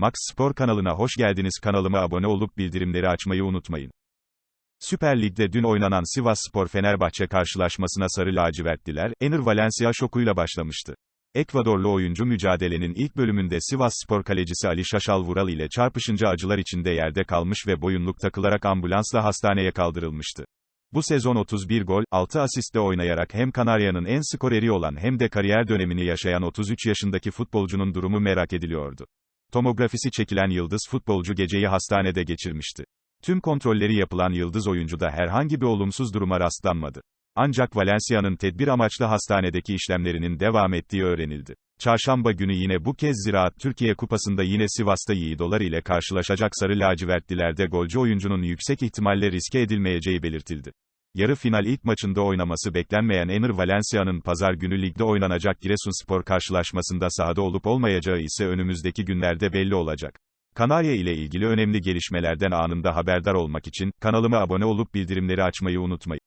Max Spor kanalına hoş geldiniz. Kanalıma abone olup bildirimleri açmayı unutmayın. Süper Lig'de dün oynanan Sivas Spor Fenerbahçe karşılaşmasına sarı lacivertliler, Enner Valencia şokuyla başlamıştı. Ekvadorlu oyuncu mücadelenin ilk bölümünde Sivas Spor kalecisi Ali Şaşal Vural ile çarpışınca acılar içinde yerde kalmış ve boyunluk takılarak ambulansla hastaneye kaldırılmıştı. Bu sezon 31 gol, 6 asistle oynayarak hem Kanarya'nın en skoreri olan hem de kariyer dönemini yaşayan 33 yaşındaki futbolcunun durumu merak ediliyordu. Tomografisi çekilen Yıldız futbolcu geceyi hastanede geçirmişti. Tüm kontrolleri yapılan Yıldız oyuncuda herhangi bir olumsuz duruma rastlanmadı. Ancak Valencia'nın tedbir amaçlı hastanedeki işlemlerinin devam ettiği öğrenildi. Çarşamba günü yine bu kez Ziraat Türkiye Kupası'nda yine Sivas'ta Yiğidolar ile karşılaşacak Sarı Lacivertlilerde golcü oyuncunun yüksek ihtimalle riske edilmeyeceği belirtildi. Yarı final ilk maçında oynaması beklenmeyen Enner Valencia'nın pazar günü ligde oynanacak Giresunspor karşılaşmasında sahada olup olmayacağı ise önümüzdeki günlerde belli olacak. Kanarya ile ilgili önemli gelişmelerden anında haberdar olmak için kanalıma abone olup bildirimleri açmayı unutmayın.